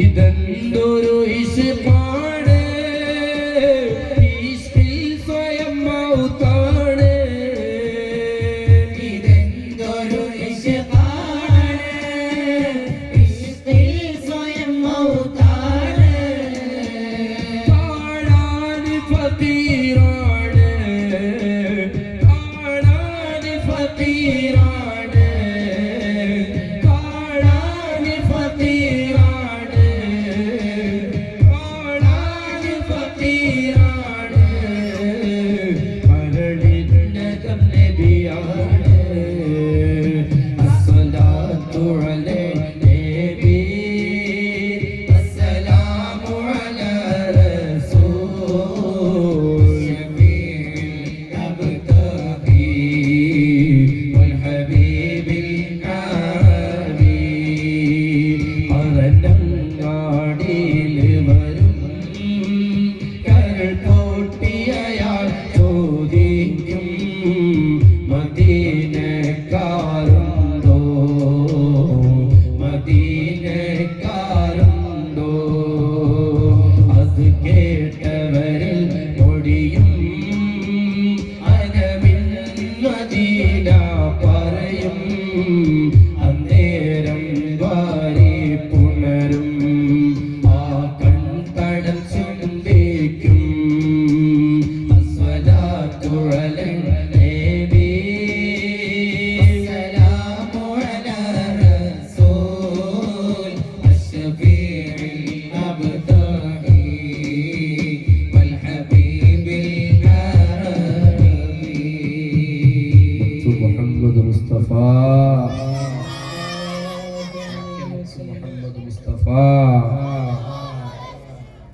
ഇതെന്തൊരു ഇശിപ്പാണ് സ്വയം മൗത്താണ്. ഇതെന്തൊരു ഇശിപ്പാണ് സ്വയം മൗത്താണ്. പാടാനി ഫീറാണ് പാടാനി ഫീറാണ്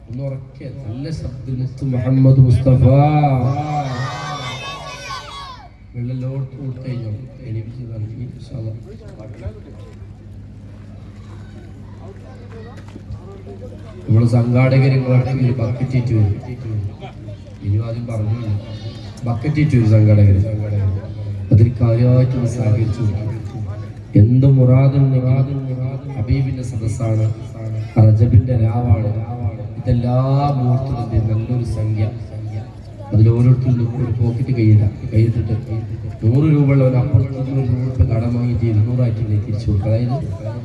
ഒന്നുറക്കെ നല്ല ശബ്ദമുത്ത് മുഹമ്മദ് മുസ്തഫ. വെള്ളലോട്ട് കഴിഞ്ഞു? എണീപ്പിച്ച് നൽകി നമ്മൾ സംഘാടകർ ഇങ്ങോട്ട് ഒരു ബക്കറ്റ് ഇറ്റ് വരും ഇനി ആദ്യം പറഞ്ഞു ബക്കറ്റ് ഇറ്റ് വരും സംഘാടകർ അതിൽ കാര്യമായിട്ട് സഹകരിച്ചു എന്ത് മുറാദും ഹബീബിന്റെ സദസ്സാണ് റജബിന്റെ രാവാണ്. ഇതെല്ലാ മുഹൂർത്തത്തിന്റെയും നല്ലൊരു സംഖ്യ. അതിൽ ഓരോരുത്തരും ഒരു പോക്കറ്റ് കൈയിട കൈയിട്ടിട്ട് നൂറ് രൂപ അപ്പുറത്ത് ഒരു നൂറ് രൂപ കടം വാങ്ങിയിട്ട് ഇരുന്നൂറായിട്ട് തിരിച്ചു കൊടുക്കുക. അതായത്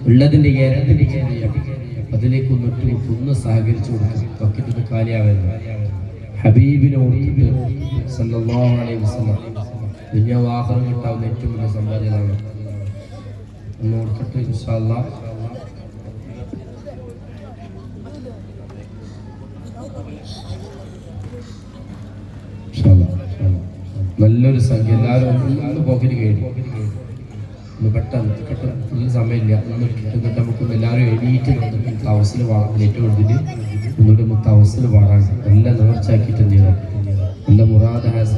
ഉള്ളതിന്റെ ഇരട്ടിന്റെ ചെയ്യാം അതിലേക്ക് ഒന്ന് ഇട്ട് കൊടുത്ത് ഒന്ന് സഹകരിച്ചു കൊടുക്കും ബക്കറ്റ് ഒന്ന് ഹബീബിനെ ഓർത്തിട്ട് സല്ലാ വസല്ലം ആഖിറം കിട്ടാവുന്ന ഏറ്റവും വലിയ സമ്പാദ്യതാണ് അല്ലാഹ്, നല്ലൊരു സംഖ്യ. എല്ലാവരും പോക്കറ്റ് കഴിഞ്ഞു പെട്ടെന്ന് പെട്ടെന്ന്. സമയമില്ല. ഒന്ന് കിട്ടുന്നിട്ട് നമുക്ക് എല്ലാവരും എണീറ്റ് നമുക്ക് തവസിൽ പാടാം ഏറ്റവും എടുത്തിട്ട് ഒന്നുകൂടി നമുക്ക് തവസിൽ പാടാൻ നല്ല നേർച്ചാക്കിയിട്ട് എന്ത് ചെയ്യണം മുറാദ് ഹാസ്